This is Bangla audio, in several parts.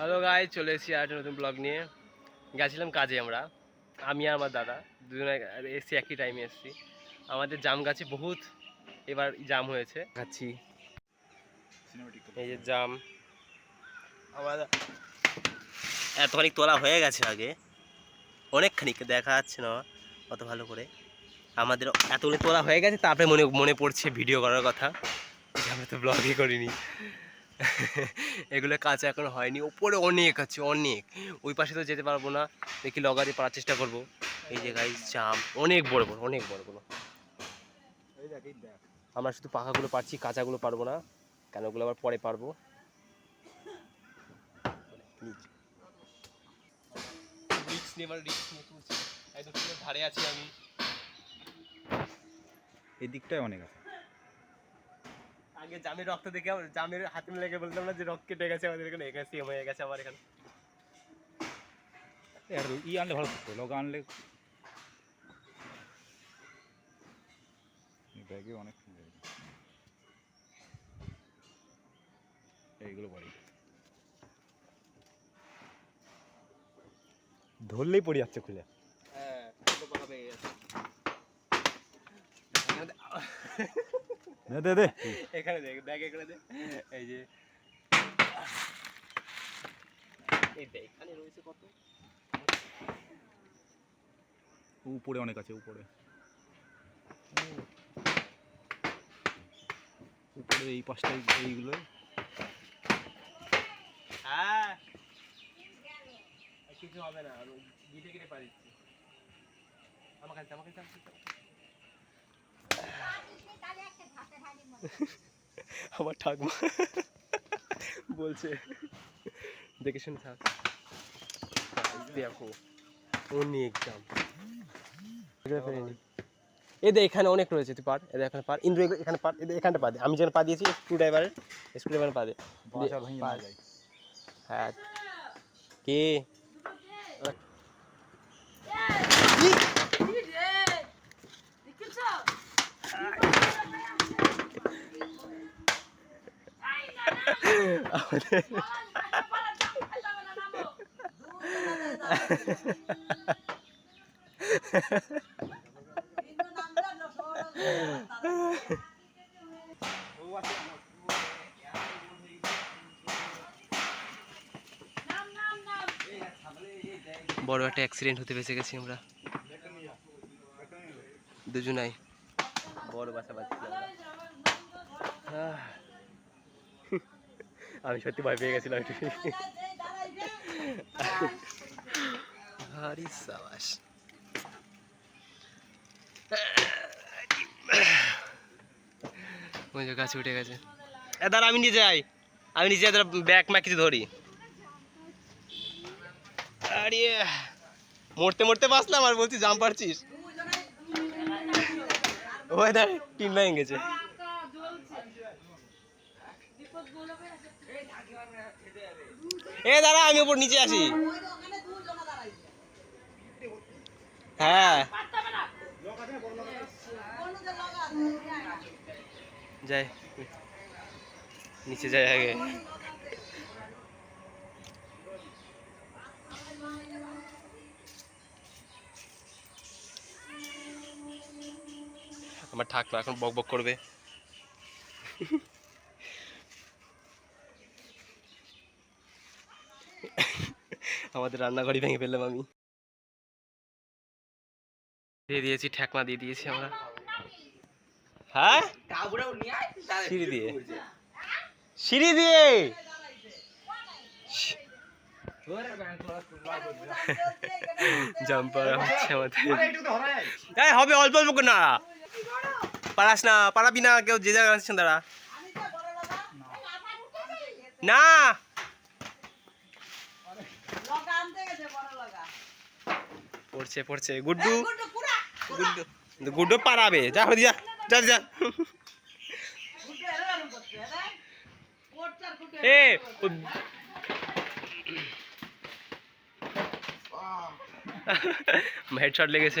হ্যালো গাই চলে এসেছি আর একটা নতুন ব্লগ নিয়ে। গেছিলাম কাজে আমরা। আমি আর আমার দাদা দুজনে এসছি একই টাইমে এসেছি। আমাদের জাম গাছে বহুত এবার জাম হয়েছে। খাচ্ছি। এই যে জাম। আমার এতখানি তোলা হয়ে গেছে আগে। অনেকখানি দেখা যাচ্ছে না অত ভালো করে। আমাদের এতগুলো তোলা হয়ে গেছে তারপরে মনে মনে পড়ছে ভিডিও করার কথা। আমরা তো ব্লগই করিনি। এগুলো কাজ এখন হয়নি। ওপরে অনেক আছে অনেক। ওই পাশে তো যেতে পারব না। দেখি লগা দিয়ে পারার চেষ্টা করব। এই যে গাই জাম। অনেক বড় বড় অনেক বড় বড়। আমরা শুধু পাখাগুলো পারছি কাঁচাগুলো পারব না। কেন ওগুলো আবার পরে পারব রিক্স নিয়ে রিক্স নিয়ে একদম ধারে আছি আমি। এই দিকটায় অনেক আছে। আগে জামের রক্ত দেখে আমার- জামের হাতে লেগে বলতাম না যে রক্ত কেটে গেছে আমাদের এখানে এখানে সিএম হয়ে গেছে আমার এখানে। আর ই আনলে ভালো থাকতো লগা আনলে। ব্যাগে অনেক। এইগুলো বাড়ি। ধরলেই পড়ে যাচ্ছে খুলে। হ্যাঁ তো পাকা পেয়ে গেছে এখানে দে- দে দে। দে এখানে দেখ ব্যাগ এখানে দে। এই যে। এই দেখ এখানে রয়েছে কত? উপরে অনেক আছে উপরে। উপরে এই পাশটাই এইগুলো। হ্যাঁ। কিছু হবে না আমি গিটে গিটে পারি আমার কাছে আমার কাছে আমার ঠাকুমা। বলছে দেখে শুনে থাক। দেখো অনেক দাম এদের এখানে অনেক রয়েছে তুই পার। এদের এখানে পার। ইন্দ্র এখানে পার। এদের এখানটা পা দে। আমি যেখানে পা দিয়েছি স্ক্রু ড্রাইভারের স্ক্রু ড্রাইভার পা দে। হ্যাঁ। কে? বড় একটা অ্যাক্সিডেন্ট হতে বেঁচে গেছি আমরা দুজনাই বড় বাসা বাঁচছি আমরা আহ। আমি সত্যি ভয় পেয়ে গেছিলাম একটু সাবাস। গাছে উঠে গেছে। এ দাঁড়া আমি নিয়ে যাই আমি নিজে ব্যাগ ম্যাক কিছু ধরি। আরে মরতে মরতে বাঁচলাম আর বলছি জাম পারছিস ওই দেখ টিন ভেঙে গেছে। এ দাঁড়া, আমি ওপর নিচে আসি। হ্যাঁ। যাই। নিচে যাই আগে। আমার ঠাকমা এখন বক বক করবে। আমাদের রান্নাঘরই ভেঙে ফেললাম আমি। দিয়ে দিয়েছি ঠেকমা দিয়ে দিয়েছি আমরা। হ্যাঁ? সিঁড়ি দিয়ে। সিঁড়ি দিয়ে? জাম্পার হচ্ছে আমাদের। হবে অল্প অল্প না। পারাস না পারাবি না কেউ যে জায়গায় আছেন দাঁড়া না। পড়ছে পড়ছে। গুড্ডু। গুড্ডু গুড্ডু। পারাবে। যা হদি যা যা যা। এ হেডশট লেগেছে।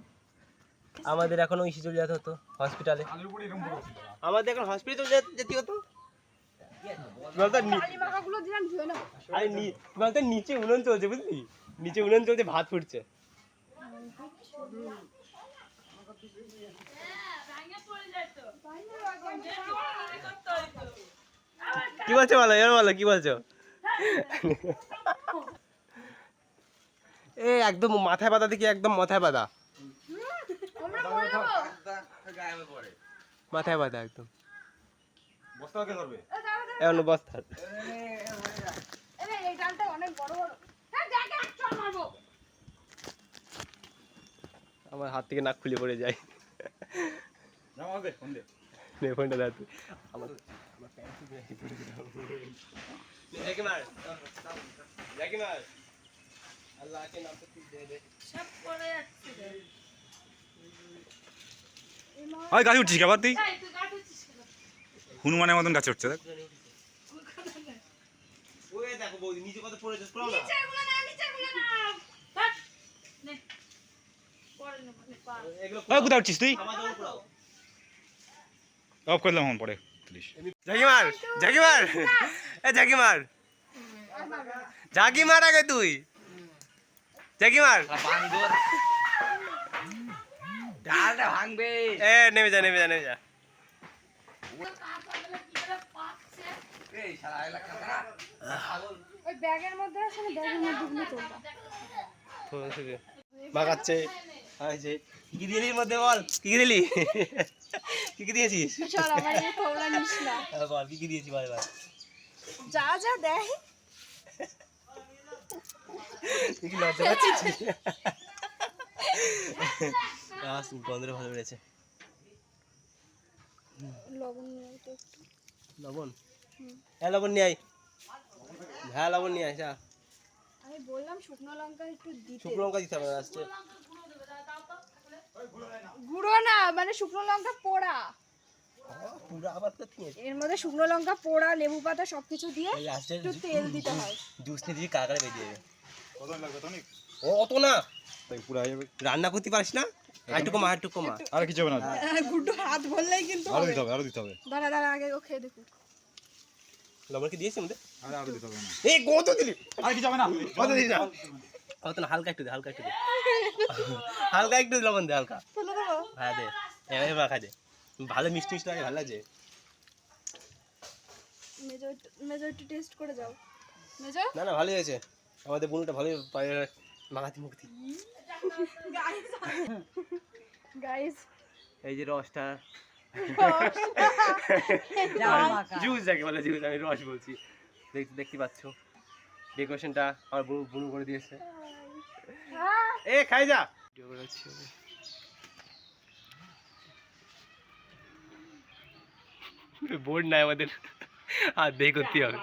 আমাদের এখন ওই চলে যেতে হতো হসপিটালে। আমাদের এখন হসপিটালে যেতে হতো? আরে নিচে উনুন চলছে, বুঝলি? নিচে উনুন চলছে, ভাত ফুটছে। কি বলছো বলো, এবার বলো, কি বলছো? এ, একদম মাথায় পাতা দেখি, একদম মাথায় পাতা মাথায় পাতা একদম। এখন বস্তা। এ রে, এই ডালটা অনেক বড় বড়। দেখ এক চড় মারবো। আমার হাত থেকে নাক খুলে পড়ে যায়। ফোনটা আমার আল্লাহ কে নাম তো দে দে। ওই গাছে উঠছিস আবার তুই? হনুমানের মতন গাছে উঠছে দেখ। কোথায় উঠছিস তুই? অফ করলাম পরে। এ ঝাঁকি মার আগে তুই। ঝাঁকি মার ভাঙবে। এ নেমে যা নেমে যা নেমে যা। এই শালা এলাকা কারা ওই ব্যাগের মধ্যে আছে ব্যাগের মধ্যে তোলবা মাগাচ্ছে হয়েছে কি কি দিলি মধ্যে বল? কি দিলি? কি কি দিয়েছিস? চল আমার এই খবরা নিস না। হ্যাঁ, বল কি কি দিয়েছি বল বল। যা যা দেয় কি লজ্জা পাচ্ছিস? আস গন্ধটা ভালো বেড়েছে লবণ লবণ? হ্যাঁ লবণ নিয়ে আয়। হ্যাঁ লবণ নিয়ে আয় যা। আমি বললাম শুকনো লঙ্কা একটু দিতে। শুকনো লঙ্কা দিতে হবে না গুঁড়ো না মানে শুকনো লঙ্কা পোড়া। এর মধ্যে শুকনো লঙ্কা পোড়া লেবু পাতা সবকিছু দিয়ে একটু তেল দিতে হয়। জুস দিয়ে কাকারে বেরিয়ে যাবে? কত লাগবে তনিক? ও অত না। তাই পুরো রান্না করতে পারিস না? কমা কমা আর কিছু হবে না? গুড্ডু হাত বললেই কিন্তু আরও দিতে হবে আরও দিতে হবে। দাঁড়া দাঁড়া আগে ও খেয়ে দেখুক লবণ কি দিয়েছি আমাদের? আরে আরও দিতে হবে না। এই কত দিলি। আর কিছু হবে না? কত না। কত না হালকা একটু দে হালকা একটু দে। হালকা একটু লবণ দে হালকা। হ্যাঁ দে। এবার খা দে। ভালো মিষ্টি মিষ্টি লাগে ভালো মেজো একটু মেজো একটু টেস্ট করে যাও। মেজো? না না ভালোই হয়েছে। আমাদের বুনুটা ভালোই পায়ে মাখাতি মুখতি গাইস এই যে রসটা। জুস যাকে বলে জুস আমি রস বলছি। দেখতে দেখতে পাচ্ছ? ডেকোরেশনটা আমার বুনু বুনু করে দিয়েছে। এ খাই যা। বোর্ড নাই আমাদের। আর করতে হবে।